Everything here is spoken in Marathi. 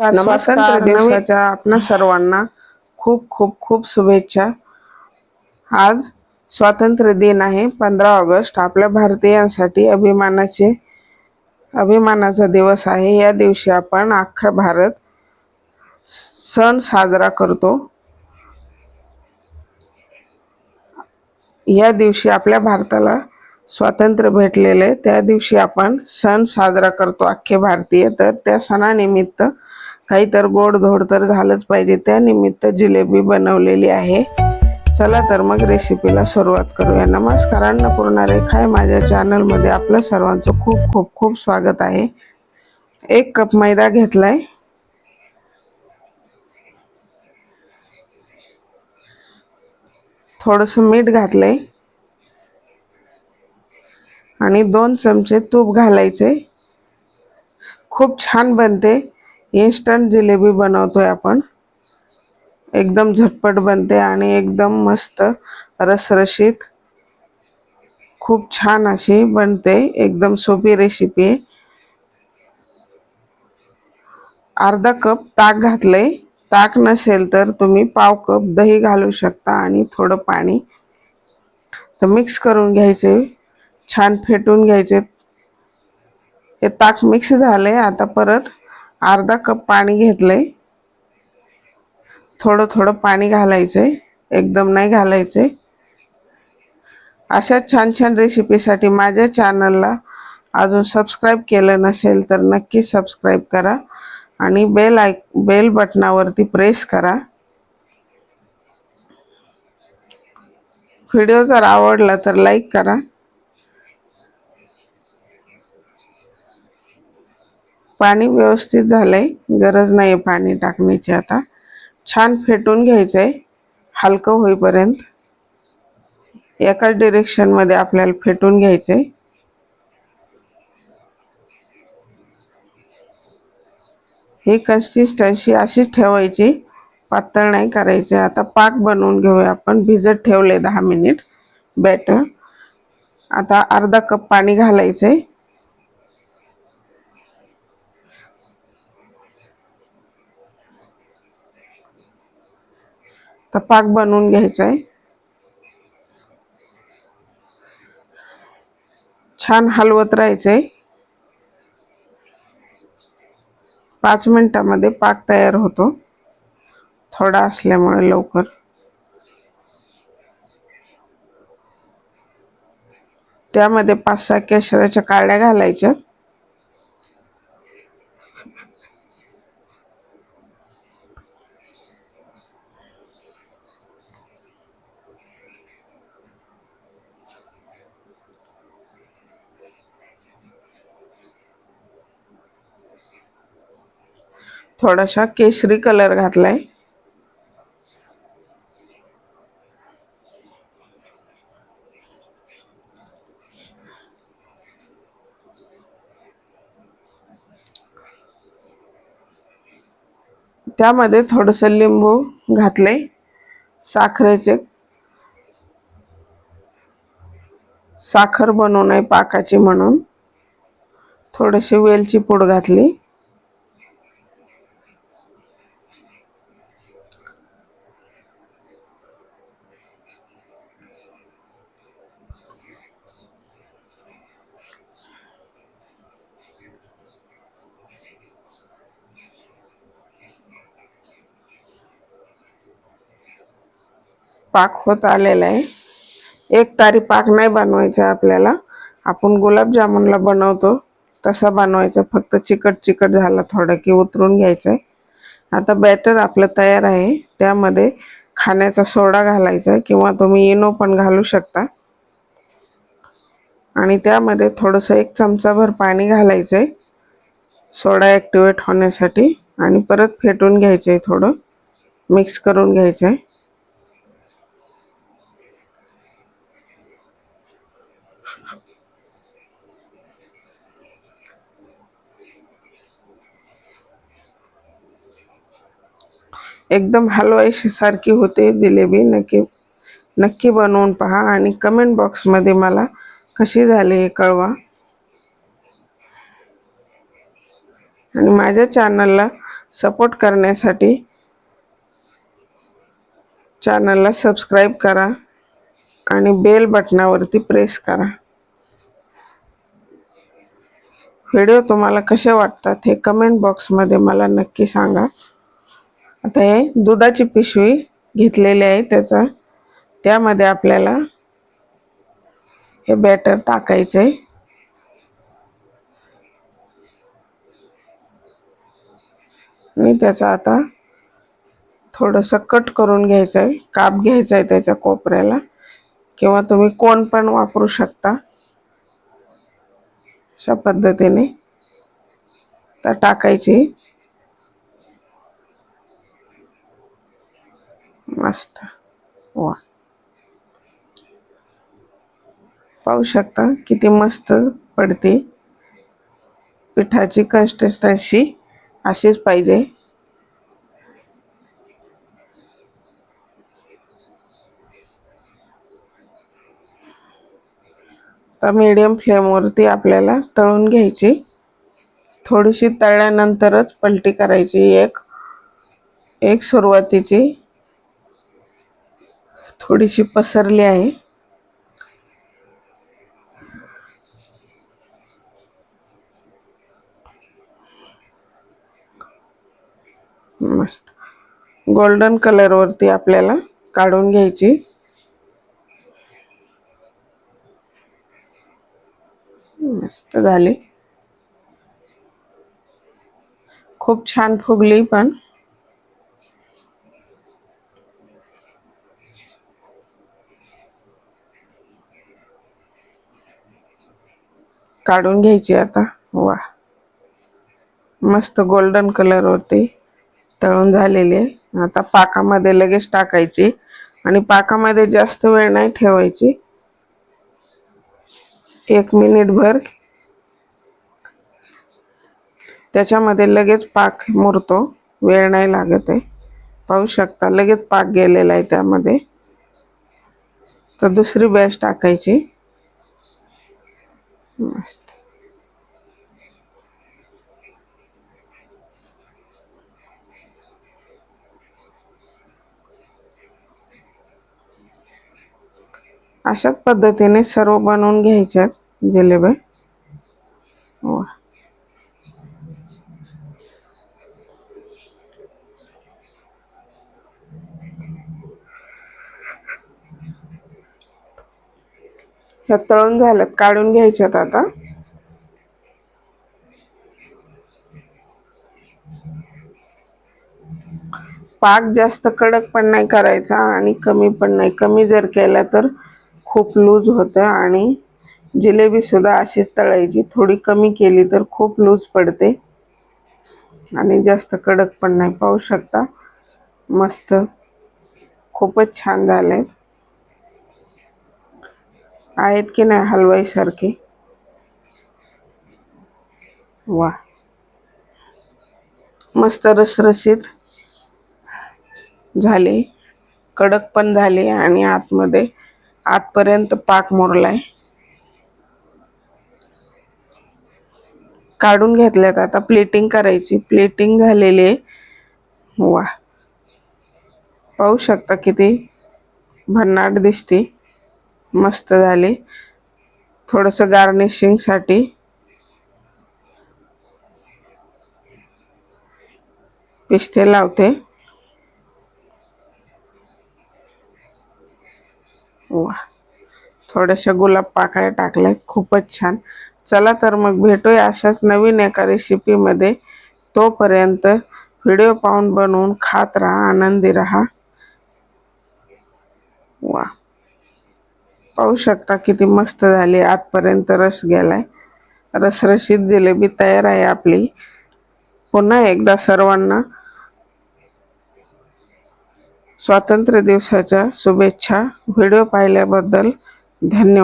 स्वातंत्र्य दिवसाच्या आपणा सर्वांना. खूप खूप खूप शुभेच्छा. आज स्वातंत्र्य दिन आहे पंधरा ऑगस्ट. आपल्या भारतीयांसाठी अभिमानाचे अभिमानाचा दिवस आहे. या दिवशी आपण अख्खा भारत सण साजरा करतो. या दिवशी आपल्या भारताला स्वातंत्र्य भेटलेले त्या दिवशी आपण सण साजरा करतो अख्खे भारतीय. तर त्या सणानिमित्त काही तर गोडधोड तर झालंच पाहिजे. त्यानिमित्त जिलेबी बनवलेली आहे. चला तर मग रेसिपीला सुरुवात करूया. नमस्कार अन्नपूर्णा रेखा आहे. माझ्या चॅनलमध्ये आपलं सर्वांचं खूप खूप खूप स्वागत आहे. एक कप मैदा घेतलाय. थोडंसं मीठ घातलंय. आणि दोन चमचे तूप घालायचे खूप छान बनते. इन्स्टंट जिलेबी बनवतोय आपण. एकदम झटपट बनते आणि एकदम मस्त रसरशीत. खूप छान अशी बनते. एकदम सोपी रेसिपी आहे अर्धा कप ताक घातलंय. ताक नसेल तर तुम्ही पाव कप दही घालू शकता आणि थोडं पाणी. तर मिक्स करून घ्यायचे. छान फेटून घ्यायचे. हे ताक मिक्स झाले आता परत अर्धा कप पाणी घेतलंय. थोडं थोडं पाणी घालायचंय. एकदम नाही घालायचंय. अशा छान छान रेसिपीसाठी माझ्या चॅनलला अजून सबस्क्राईब केलं नसेल तर नक्की सबस्क्राईब करा आणि बेल आय बेल बटनावरती प्रेस करा. व्हिडिओ जर आवडला तर लाईक करा. पाणी व्यवस्थित झालंय. गरज नाही आहे पाणी टाकण्याची आता. छान फेटून घ्यायचं आहे हलकं होईपर्यंत. एकाच डिरेक्शनमध्ये आपल्याला फेटून घ्यायचं आहे ही कन्सिस्टन्सी अशीच ठेवायची. पातळ नाही करायचे. आता पाक बनवून घेऊया आपण. भिजत ठेवले दहा मिनिट. बॅटर आता अर्धा कप पाणी घालायचं आहे तर पाक बनवून घ्यायचा आहे. छान हलवत राहायचंय. पाच मिनिटामध्ये पाक तयार होतो. थोडा असल्यामुळे लवकर. त्यामध्ये पाच सहा केशराच्या काड्या घालायच्या. थोडासा केशरी कलर घातलाय. त्यामध्ये थोडस लिंबू घातले साखरेचे. साखर बनवू नये पाकाची म्हणून. थोडीशी वेलची पूड घातली. पाक होत आलेला आहे. एक तारी पाक नाही बनवायचा आपल्याला. आपण गुलाबजामुनला बनवतो. तसा बनवायचा. फक्त चिकट चिकट झाला थोडा की उतरून घ्यायचं आहे आता बॅटर आपलं तयार आहे. त्यामध्ये खाण्याचा सोडा घालायचा आहे किंवा तुम्ही इनो पण घालू शकता. आणि त्यामध्ये थोडंसं एक चमचाभर पाणी घालायचं आहे सोडा ॲक्टिवेट होण्यासाठी. आणि परत फेटून घ्यायचं आहे थोडं. मिक्स करून घ्यायचं आहे एकदम सारखी होते जिलेबी नक्की नक्की बनवून पहा आणि कमेंट बॉक्समध्ये मला कशी झाली हे कळवा. आणि माझ्या चॅनलला सपोर्ट करण्यासाठी चॅनलला सबस्क्राईब करा आणि बेल बटनावरती प्रेस करा. व्हिडिओ तुम्हाला कसे वाटतात हे कमेंट बॉक्समध्ये मला नक्की सांगा. आता हे दुधाची पिशवी घेतलेली आहे त्याचा. त्यामध्ये आपल्याला हे बॅटर टाकायचं आहे मी त्याचा आता थोडंसं कट करून घ्यायचं आहे काप घ्यायचा आहे त्याच्या कोपऱ्याला. किंवा तुम्ही कोण पण वापरू शकता. अशा पद्धतीने. तर टाकायची. मस्त वा हो. पाहू शकता किती मस्त पडते. पिठाची कन्सिस्टन्सी अशीच पाहिजे. तर मीडियम फ्लेमवरती आपल्याला तळून घ्यायची. थोडीशी तळल्यानंतरच पलटी करायची एक एक सुरुवातीची. थोडीशी पसरली आहे. मस्त. गोल्डन कलरवरती आपल्याला काढून घ्यायची. मस्त झाली. खूप छान फुगली पण. काढून घ्यायची आता. वा. मस्त गोल्डन कलर होते तळून झालेली आता पाकामध्ये लगेच टाकायची आणि पाकामध्ये जास्त वेळ नाही ठेवायची. एक मिनिटभर त्याच्यामध्ये लगेच पाक मुरतो. वेळ नाही लागत आहे. पाहू शकता लगेच पाक गेलेला आहे त्यामध्ये. तर दुसरी बॅच टाकायची. मस्त अशाच पद्धतीने सर्व बनवून घ्यायच्यात जिलेबी. ह्या तळून झाल्यात काढून घ्यायच्यात आता. पाक जास्त कडक पण नाही करायचा आणि कमी पण नाही. कमी जर केला तर खूप लूज होतं आणि जिलेबीसुद्धा अशीच तळायची. थोडी कमी केली तर खूप लूज पडते आणि जास्त कडक पण नाही. पाहू शकता मस्त. खूपच छान झालं आहे आहेत की नाही हलवाईसारखे? वा. मस्त रसरशीत झाले. कडक पण झाले आणि आतमध्ये आतपर्यंत पाक मुरलाय. काढून घेतल्यात आता प्लेटिंग करायची. प्लेटिंग झालेली आहे. वा. पाहू शकता किती भन्नाट दिसते. मस्त झाली. थोडंसं गार्निशिंगसाठी पिस्ते लावते. वा. थोड्याशा गुलाब पाकळ्या टाकल्या खूपच छान. चला तर मग भेटूया अशाच नवीन एका रेसिपीमध्ये तोपर्यंत व्हिडिओ पाहून बनवून खात राहा आनंदी राहा. वा. पाहू शकता किती मस्त झाली. आतपर्यंत रस गेलाय. रसरशीत जिलेबी तयार आहे आपली. पुन्हा एकदा सर्वांना स्वातंत्र्य दिवसाच्या शुभेच्छा. व्हिडिओ पाहिल्याबद्दल धन्यवाद.